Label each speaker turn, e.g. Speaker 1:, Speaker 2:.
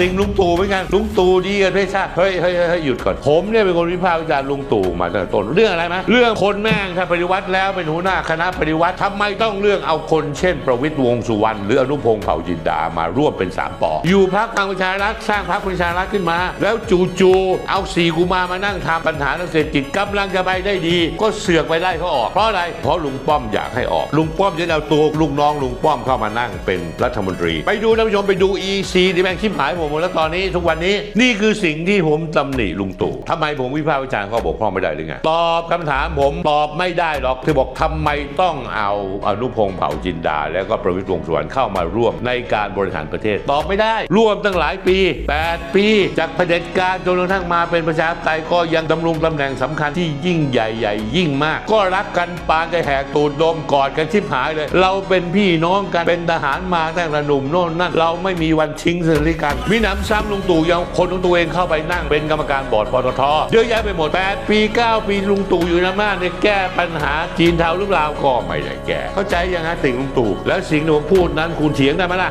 Speaker 1: ติงลุงตู่เหมือนกันลุงตู่ดีกันไม่ใช่เฮ้ยเฮ้ยเฮ้ยเฮ้ยหยุดก่อน ผมเนี่ยเป็นคนวิพากษ์วิจารณ์ลุงตู่มาตั้งแต่ต้นเรื่องอะไรไหมเรื่องคนแม่งถ้าปฏิวัติแล้วเป็นหัวหน้าคณะปฏิวัติทำไมต้องเรื่องเอาคนเช่น ประวิตรวงสุวรรณหรืออนุพงษ์เผ่าจินดามาร่วมเป็นสามปออยู่พักพลังประชารัฐสร้างพักประชารัฐขึ้นมา แล้วจู่ๆเอาสี่กุมามานั่งทำปัญหาทางเศรษฐกิจกำลังจะไปได้ดี ก็เสือกไปไล่เขาออกเพราะอะไรเพราะลุงป้อมอยากให้ออก ลุงป้อมจะเอาตัวลุงน้องลุงป้อมเข้ามานั่งเป็นรัฐมนตรี ไปดูท่านผู้ชมไปดู EC ที่แมงชิบหายผมมแล้วตอนนี้ทุกวันนี้นี่คือสิ่งที่ผมตำหนิลุงตู่ทำไมผมวิพากษ์วิจารณ์ข้อบกพร่องไม่ได้หรือไงตอบคำถามผมตอบไม่ได้หรอกที่บอกทำไมต้องเอาอนุพงษ์เผ่าจินดา แล้วก็ประวิตรวงสุวรรณเข้ามาร่วมในการบริหารประเทศ ตอบไม่ได้ร่วมตั้งหลายปี 8 ปี จากเผด็จการจนกระทั่งมาเป็นประชาธิปไตยก็ยังดำรงตำแหน่งสำคัญที่ยิ่งใหญ่ใหญ่ยิ่งมาก ก็รักกันปานจะแหกตูดดมกอดกันชิบหายเลย เราเป็นพี่น้องกันเป็นทหารมาตั้งแต่หนุ่มโน่นนั่นเราไม่มีวันทิ้งซึ่งกันและกันหนำซ้ำลุงตู่ยังคนของตัวเองเข้าไปนั่งเป็นกรรมการบอร์ดปตทเยอะแยะไปหมด8ปี 9 ปีลุงตู่อยู่ในอำนาจเนี่ยแก้ปัญหาจีนเทาหรือเปล่าก็ไม่ได้แก้เข้าใจยังฮะสิ่งลุงตู่แล้วสิ่งที่ผมพูดนั้นคุณเถียงได้ไหมล่ะ